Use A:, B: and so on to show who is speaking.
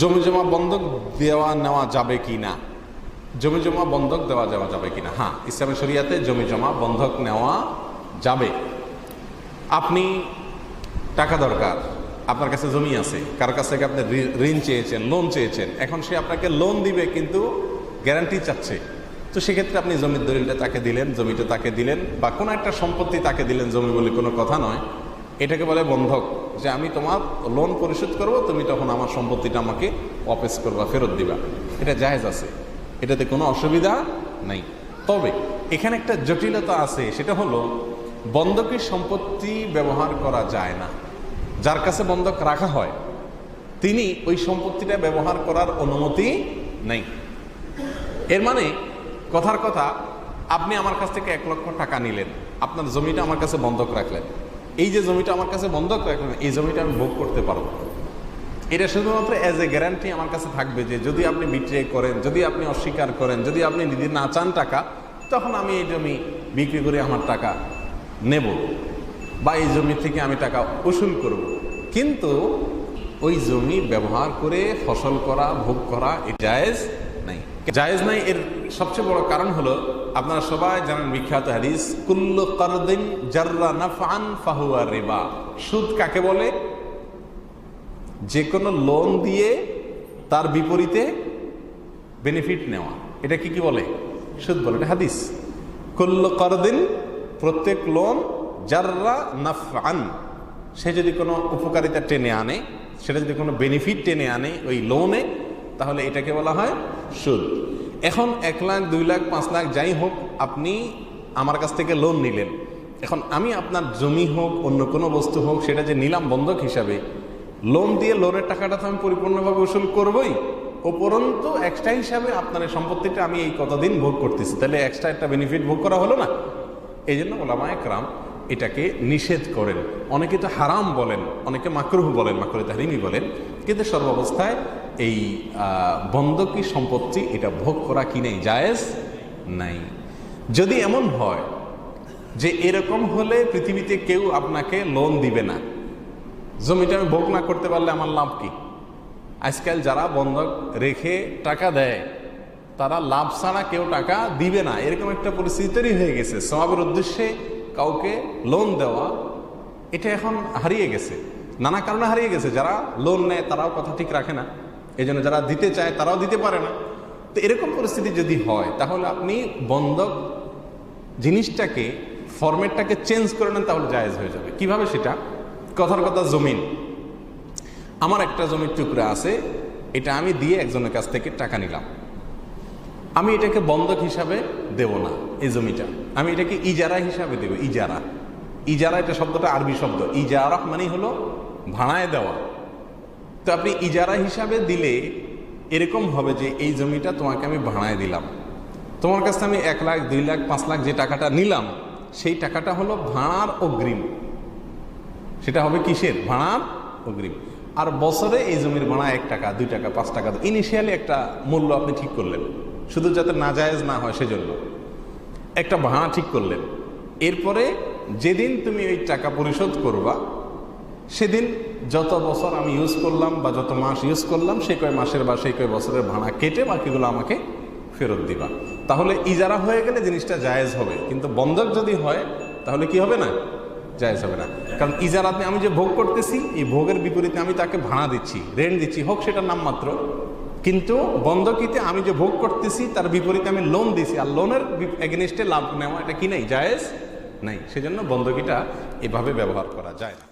A: জমি জমা বন্ধক দেওয়া নেওয়া যাবে কি না? জমি জমা বন্ধক দেওয়া যাওয়া যাবে কি না? হ্যাঁ ইসলামের শরিয়াতে জমি জমা বন্ধক নেওয়া যাবে। আপনি টাকা দরকার, আপনার কাছে জমি আছে, কার কাছ থেকে আপনি ঋণ চেয়েছেন, লোন চেয়েছেন, এখন সে আপনাকে লোন দিবে কিন্তু গ্যারান্টি চাচ্ছে। তো সেক্ষেত্রে আপনি জমির দলিলটা তাকে দিলেন, জমিটা তাকে দিলেন, বা কোনো একটা সম্পত্তি তাকে দিলেন, জমি বলে কোনো কথা নয়। এটাকে বলে বন্ধক, যে আমি তোমার লোন পরিশোধ করব, তুমি তখন আমার সম্পত্তিটা আমাকে ওয়াপেস করবা, ফেরত দিবা। এটা জায়েজ আছে। এটাতে কোনো অসুবিধা নাই। তবে এখানে একটা জটিলতা আছে, সেটা হলো বন্ধকি সম্পত্তি ব্যবহার করা যায় না। যার কাছে বন্ধক রাখা হয়, তিনি ওই সম্পত্তিটা ব্যবহার করার অনুমতি নেই। এর মানে কথার কথা, আপনি আমার কাছ থেকে এক লক্ষ টাকা নিলেন, আপনার জমিটা আমার কাছে বন্ধক রাখলেন। এই যে জমিটা আমার কাছে বন্ধক রাখলেন এই জমিটা আমি ভোগ করতে পারব। এটা শুধুমাত্র অ্যাজ এ গ্যারান্টি আমার কাছে থাকবে যে যদি আপনি বিক্রি করেন, যদি আপনি অস্বীকার করেন, যদি আপনি দিদি না চান টাকা, তখন আমি এই জমি বিক্রি করে আমার টাকা নেব বা এই জমি থেকে আমি টাকা উসুল করব। কিন্তু ওই জমি ব্যবহার করে ফসল করা, ভোগ করা, এ জায়েজ নাই। জায়েজ নাই, এর সবচেয়ে বড় কারণ হলো, আপনারা সবাই জানেন বিখ্যাত হাদিস, কুল্লু কারদিন জাররা নাফআন ফাহুয়া রিবা। সুদ কাকে বলে? যে কোনো লোন দিয়ে তার বিপরীতে বেনিফিট নেওয়া। এটা কি কি বলে? সুদ বলে, এটা হাদিস। কুল্ল করদিন, প্রত্যেক লোন জাররা নাফআন। সে যদি কোনো উপকারিতা টেনে আনে, সেটা যদি কোনো বেনিফিট টেনে আনে ওই লোনে তাহলে এটাকে বলা হয় সুদ এখন এক লাখ, দুই লাখ, পাঁচ লাখ যাই হোক, আপনি আমার কাছ থেকে লোন নিলেন। এখন আমি আপনার জমি হোক, অন্য কোনো বস্তু হোক, সেটা যে নিলাম বন্ধক হিসাবে লোন দিয়ে লোনের টাকাটা তো আমি পরিপূর্ণভাবে উসুল করবই। উপরন্তু এক্সট্রা হিসাবে আপনার এই সম্পত্তিটা আমি এই কতদিন ভোগ করতেছি? তাহলে এক্সট্রা একটা বেনিফিট ভোগ করা হলো না? এই জন্য ওলামা একরাম এটাকে নিষেধ করেন। অনেকে তো হারাম বলেন, অনেকে মাকরুহ বলেন মাকরু তাহরিমি বলেন। কিন্তু সর্বাবস্থায় এই বন্ধকি সম্পত্তি এটা ভোগ করা কি নেই? জায়েজ নাই। যদি এমন হয় যে এরকম হলে পৃথিবীতে কেউ আপনাকে লোন দিবে না। জমিটা আমি ভোগ না করতে পারলে আমার লাভ কি? আজকাল যারা বন্ধক রেখে টাকা দেয়, তারা লাভ ছাড়া কেউ টাকা দিবে না। এরকম একটা পরিস্থিতি তৈরি হয়ে গেছে। সমাবের উদ্দেশ্যে কাউকে লোন দেওয়া, এটা এখন হারিয়ে গেছে। নানা কারণে হারিয়ে গেছে। যারা লোন নেয়, তারাও কথা ঠিক রাখে না। এই জন্য যারা দিতে চায় তারাও দিতে পারে না। তো এরকম পরিস্থিতি যদি হয়, তাহলে আপনি বন্ধক জিনিসটাকে, ফরম্যাটটাকে চেঞ্জ করে নেন, তাহলে জায়েজ হয়ে যাবে। কীভাবে সেটা? কথার কথা, জমিন। আমার একটা জমির টুকরা আছে, এটা আমি দিয়ে একজনের কাছ থেকে টাকা নিলাম। আমি এটাকে বন্ধক হিসাবে দেব না, এই জমিটা। আমি এটাকে ইজারা হিসাবে দেব, ইজারা। ইজারা, এটা শব্দটা আরবি শব্দ। ইজারা মানে হলো ভাড়ায় দেওয়া। তো আপনি ইজারা হিসাবে দিলে এরকম হবে যে এই জমিটা তোমাকে আমি ভাড়ায় দিলাম। তোমার কাছ আমি এক লাখ, দুই লাখ, পাঁচ লাখ যে টাকাটা নিলাম, সেই টাকাটা হলো ভাড়ার অগ্রিম। সেটা হবে কিসের? ভাড়ার অগ্রিম। আর বছরে এই জমির ভাড়া এক টাকা, দুই টাকা, পাঁচ টাকা ইনিশিয়ালি একটা মূল্য আপনি ঠিক করলেন। শুধু যাতে নাজায়েজ না হয় সেজন্য। একটা ভাড়া ঠিক করলেন। এরপরে যেদিন তুমি ওই টাকা পরিশোধ করবা সেদিন যত বছর আমি ইউজ করলাম বা যত মাস ইউজ করলাম, সেই কয় মাসের বা সেই কয় বছরের ভাড়া কেটে বাকিগুলো আমাকে ফেরত দিবা। তাহলে ইজারা হয়ে গেলে জিনিসটা জায়েজ হবে। কিন্তু বন্ধক যদি হয়, তাহলে কি হবে না? জায়েজ হবে না। কারণ ইজারাতে আমি যে ভোগ করতেছি, এই ভোগের বিপরীতে আমি তাকে ভাড়া দিচ্ছি রেন্ট দিচ্ছি, হোক সেটার নাম মাত্র। কিন্তু বন্ধকিতে আমি যে ভোগ করতেছি, তার বিপরীতে আমি লোন দিছি, আর লোনের এগেনিস্টে লাভ নেওয়া, এটা কি নেই? জায়েজ নাই। সেজন্য বন্ধকিটা এভাবে ব্যবহার করা যায় না।